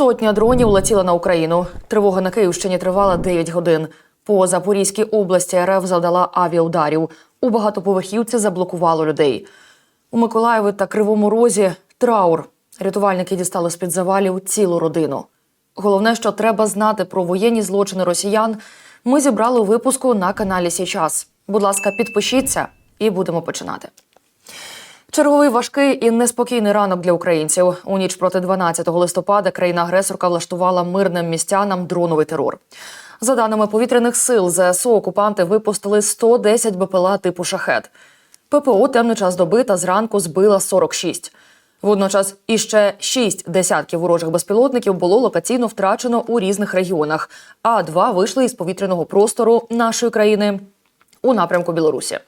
Сотня дронів летіла на Україну. Тривога на Київщині тривала 9 годин. По Запорізькій області РФ завдала авіаударів. У багатоповерхівці заблокувало людей. У Миколаєві та Кривому Розі траур. Рятувальники дістали з-під завалів цілу родину. Головне, що треба знати про воєнні злочини росіян. Ми зібрали випуску на каналі Січас. Будь ласка, підпишіться і будемо починати. Черговий важкий і неспокійний ранок для українців. У ніч проти 12 листопада країна-агресорка влаштувала мирним містянам дроновий терор. За даними повітряних сил, ЗСУ окупанти випустили 110 БПЛА типу шахет. ППО темний час доби та зранку збила 46. Водночас іще шість десятків ворожих безпілотників було локаційно втрачено у різних регіонах, а два вийшли із повітряного простору нашої країни у напрямку Білорусі.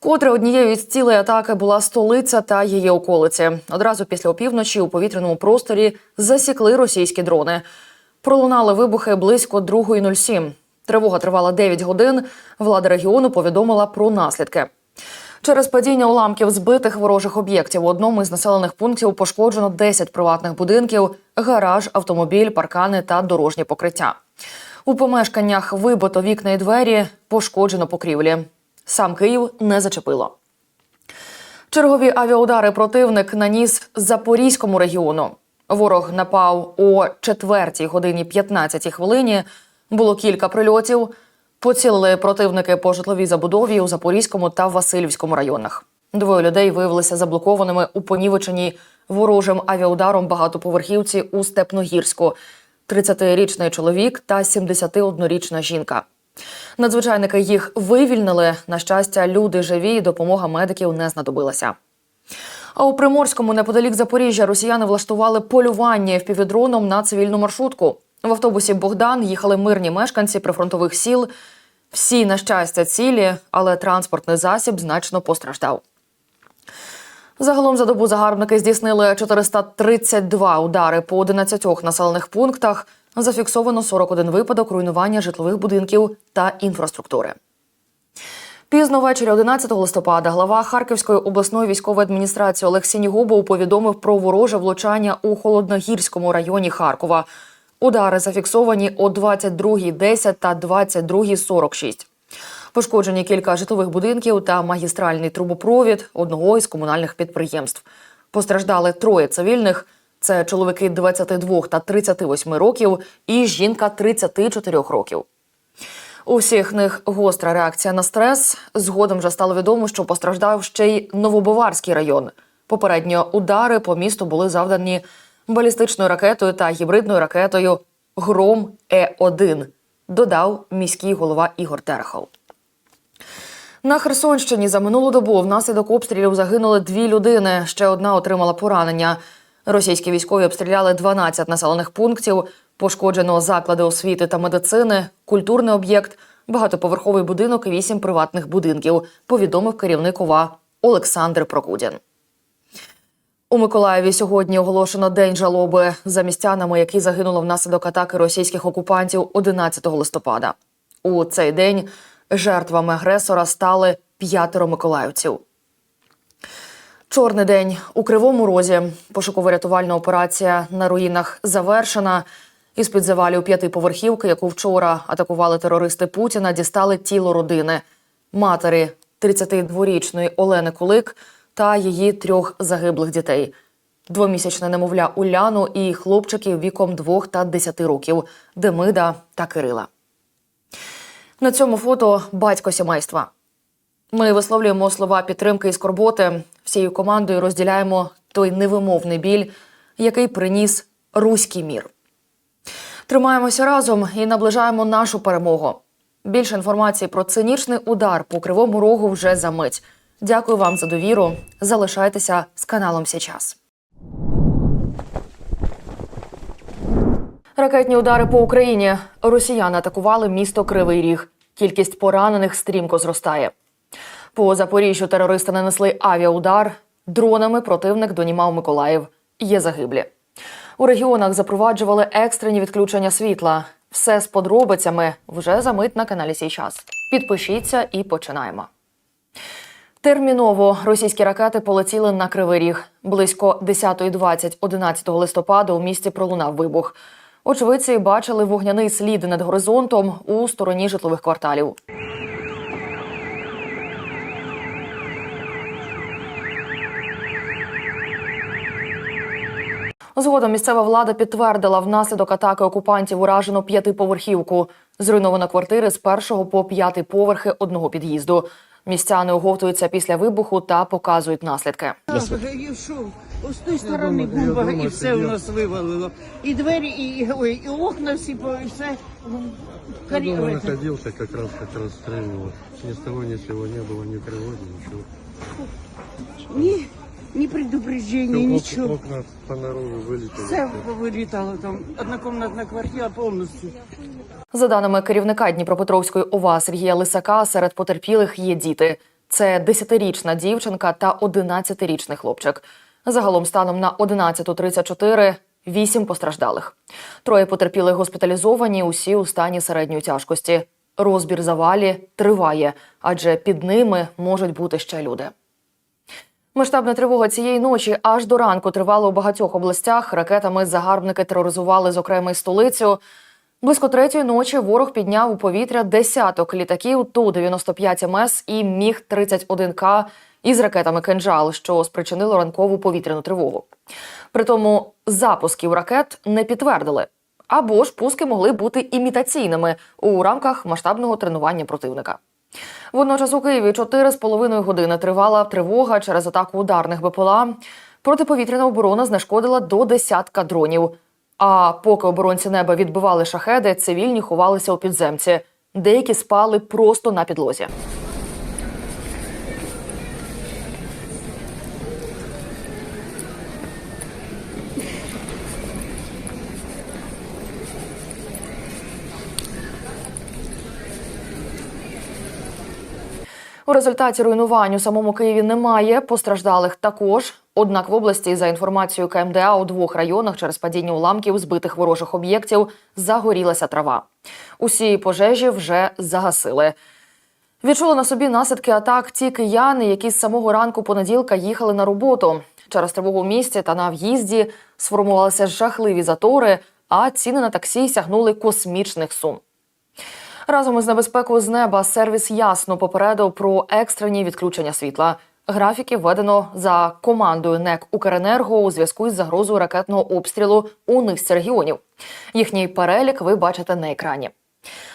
Вкотре однією із цілей атаки була столиця та її околиці. Одразу після опівночі у повітряному просторі засікли російські дрони. Пролунали вибухи близько 2.07. Тривога тривала 9 годин. Влада регіону повідомила про наслідки. Через падіння уламків збитих ворожих об'єктів у одному із населених пунктів пошкоджено 10 приватних будинків, гараж, автомобіль, паркани та дорожні покриття. У помешканнях вибито вікна і двері, пошкоджено покрівлі. Сам Київ не зачепило. Чергові авіаудари противник наніс Запорізькому регіону. Ворог напав о 4 годині 15 хвилині. Було кілька прильотів. Поцілили противники по житловій забудові у Запорізькому та Васильівському районах. Двоє людей виявилися заблокованими у понівеченій ворожим авіаударом багатоповерхівці у Степногірську. 30-річний чоловік та 71-річна жінка. Надзвичайники їх вивільнили. На щастя, люди живі, і допомога медиків не знадобилася. А у Приморському, неподалік Запоріжжя, росіяни влаштували полювання впівдроном на цивільну маршрутку. В автобусі Богдан їхали мирні мешканці прифронтових сіл. Всі, на щастя, цілі, але транспортний засіб значно постраждав. Загалом за добу загарбники здійснили 432 удари по 11 населених пунктах. Зафіксовано 41 випадок руйнування житлових будинків та інфраструктури. Пізно ввечері 11 листопада глава Харківської обласної військової адміністрації Олег Сінігубов повідомив про вороже влучання у Холодногірському районі Харкова. Удари зафіксовані о 22.10 та 22.46. Пошкоджені кілька житлових будинків та магістральний трубопровід одного із комунальних підприємств. Постраждали троє цивільних. Це чоловіки 22 та 38 років і жінка 34 років. У всіх них гостра реакція на стрес. Згодом вже стало відомо, що постраждав ще й Новобаварський район. Попередньо удари по місту були завдані балістичною ракетою та гібридною ракетою Гром Е1, додав міський голова Ігор Терехов. На Херсонщині за минулу добу внаслідок обстрілів загинули дві людини. Ще одна отримала поранення. Російські військові обстріляли 12 населених пунктів. Пошкоджено заклади освіти та медицини, культурний об'єкт, багатоповерховий будинок і вісім приватних будинків. Повідомив керівник ОВА Олександр Прокудін. У Миколаєві сьогодні оголошено день жалоби за містянами, які загинули внаслідок атаки російських окупантів 11 листопада. У цей день жертвами агресора стали п'ятеро миколаївців. Чорний день у Кривому Розі. Пошуково-рятувальна операція на руїнах завершена. Із під завалів п'ятиповерхівки, яку вчора атакували терористи Путіна, дістали тіло родини матері 32-річної Олени Кулик та її трьох загиблих дітей. Двомісячне немовля Уляну і хлопчиків віком 2 та 10 років Демида та Кирила. На цьому фото батько сімейства. Ми висловлюємо слова підтримки і скорботи. Всією командою розділяємо той невимовний біль, який приніс руський мір. Тримаємося разом і наближаємо нашу перемогу. Більше інформації про цинічний удар по кривому рогу вже за мить. Дякую вам за довіру. Залишайтеся з каналом Січас. Ракетні удари по Україні. Росіяни атакували місто Кривий Ріг. Кількість поранених стрімко зростає. По Запоріжжю терористи нанесли авіаудар. Дронами противник донімав Миколаїв. Є загиблі. У регіонах запроваджували екстрені відключення світла. Все з подробицями вже за мить на каналі Сій час. Підпишіться і починаємо. Терміново російські ракети полетіли на Кривий Ріг. Близько 10.20 11 листопада у місті пролунав вибух. Очевидці бачили вогняний слід над горизонтом у стороні житлових кварталів. Згодом місцева влада підтвердила внаслідок атаки окупантів уражено п'ятиповерхівку. Зруйновано квартири з першого по п'ятий поверхи одного під'їзду. Містяни оговтуються після вибуху та показують наслідки. Йшов. Ось з тої сторони бомба і все у нас вивалило. І двері, і, і, ой, і окна всі, по- і все. Я карі- дома ой, находился, как раз как расстреливал. Ни с того ни с сего не было, ни тревоги, ничего. Ні, ні предупреждення, нічого. Окна понаружи вылетели. Все вилітало там. Однокомнатна квартира повністю. За даними керівника Дніпропетровської ОВА Сергія Лисака, серед потерпілих є діти. Це 10-річна дівчинка та 11-річний хлопчик. Загалом станом на 11.34 – вісім постраждалих. Троє потерпілих госпіталізовані, усі у стані середньої тяжкості. Розбір завалі триває, адже під ними можуть бути ще люди. Масштабна тривога цієї ночі аж до ранку тривала у багатьох областях. Ракетами загарбники тероризували, зокрема, й столицю. Близько третьої ночі ворог підняв у повітря десяток літаків Ту-95 МС і Міг-31К із ракетами «Кинжал», що спричинило ранкову повітряну тривогу. Притому запусків ракет не підтвердили. Або ж пуски могли бути імітаційними у рамках масштабного тренування противника. Водночас у Києві 4,5 години тривала тривога через атаку ударних БПЛА. Протиповітряна оборона знешкодила до десятка дронів. А поки оборонці неба відбивали шахеди, цивільні ховалися у підземці. Деякі спали просто на підлозі. У результаті руйнувань у самому Києві немає, постраждалих також. Однак в області, за інформацією КМДА, у двох районах через падіння уламків збитих ворожих об'єктів загорілася трава. Усі пожежі вже загасили. Відчули на собі наслідки атак ті кияни, які з самого ранку понеділка їхали на роботу. Через тривогу в місті та на в'їзді сформувалися жахливі затори, а ціни на таксі сягнули космічних сум. Разом із небезпекою з неба сервіс ясно попередив про екстрені відключення світла. Графіки введено за командою НЕК Укренерго у зв'язку із загрозою ракетного обстрілу у низці регіонів. Їхній перелік ви бачите на екрані.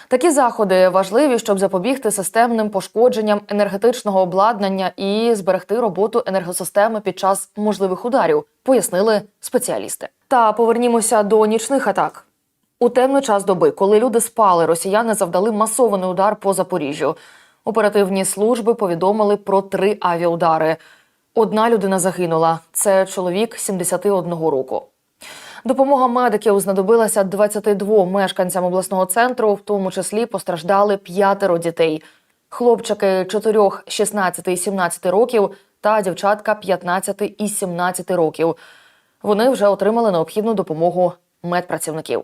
Такі заходи важливі, щоб запобігти системним пошкодженням енергетичного обладнання і зберегти роботу енергосистеми під час можливих ударів, пояснили спеціалісти. Та повернімося до нічних атак. У темний час доби, коли люди спали, росіяни завдали масований удар по Запоріжжю. Оперативні служби повідомили про три авіаудари. Одна людина загинула. Це чоловік 71 року. Допомога медиків знадобилася 22 мешканцям обласного центру, в тому числі постраждали п'ятеро дітей. Хлопчики 4, 16 і 17 років та дівчатка 15 і 17 років. Вони вже отримали необхідну допомогу медпрацівників.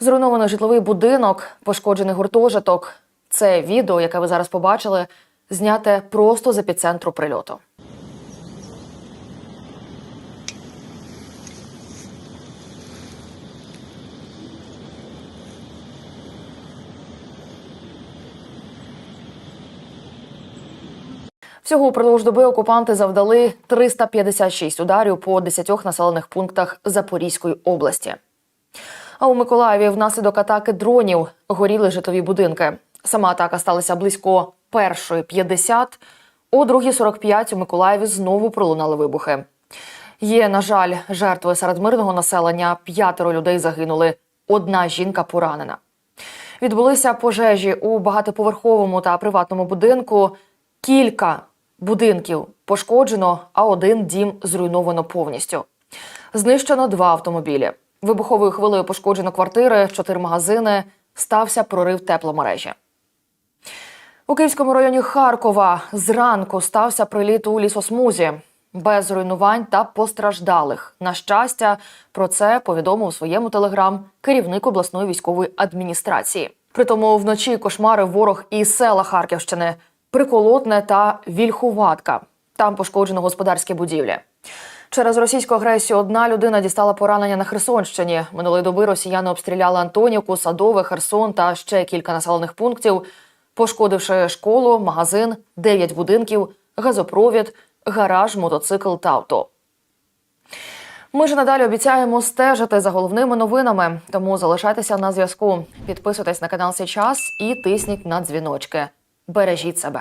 Зруйнований житловий будинок, пошкоджений гуртожиток. Це відео, яке ви зараз побачили, зняте просто з епіцентру прильоту. Всього упродовж доби окупанти завдали 356 ударів по 10 населених пунктах Запорізької області. А у Миколаєві внаслідок атаки дронів горіли житлові будинки. Сама атака сталася близько першої 50. О 2.45 у Миколаєві знову пролунали вибухи. Є, на жаль, жертви серед мирного населення. П'ятеро людей загинули. Одна жінка поранена. Відбулися пожежі у багатоповерховому та приватному будинку. Кілька будинків пошкоджено, а один дім зруйновано повністю. Знищено два автомобілі. Вибуховою хвилею пошкоджено квартири, чотири магазини. Стався прорив тепломережі. У Київському районі Харкова зранку стався приліт у лісосмузі. Без руйнувань та постраждалих. На щастя, про це повідомив у своєму телеграм керівник обласної військової адміністрації. Притому вночі кошмарив ворог і села Харківщини. Приколотне та Вільхуватка. Там пошкоджено господарські будівлі. Через російську агресію одна людина дістала поранення на Херсонщині. Минулої доби росіяни обстріляли Антонівку, Садове, Херсон та ще кілька населених пунктів, пошкодивши школу, магазин, дев'ять будинків, газопровід, гараж, мотоцикл та авто. Ми ж надалі обіцяємо стежити за головними новинами, тому залишайтеся на зв'язку. Підписуйтесь на канал Сейчас і тисніть на дзвіночки. Бережіть себе.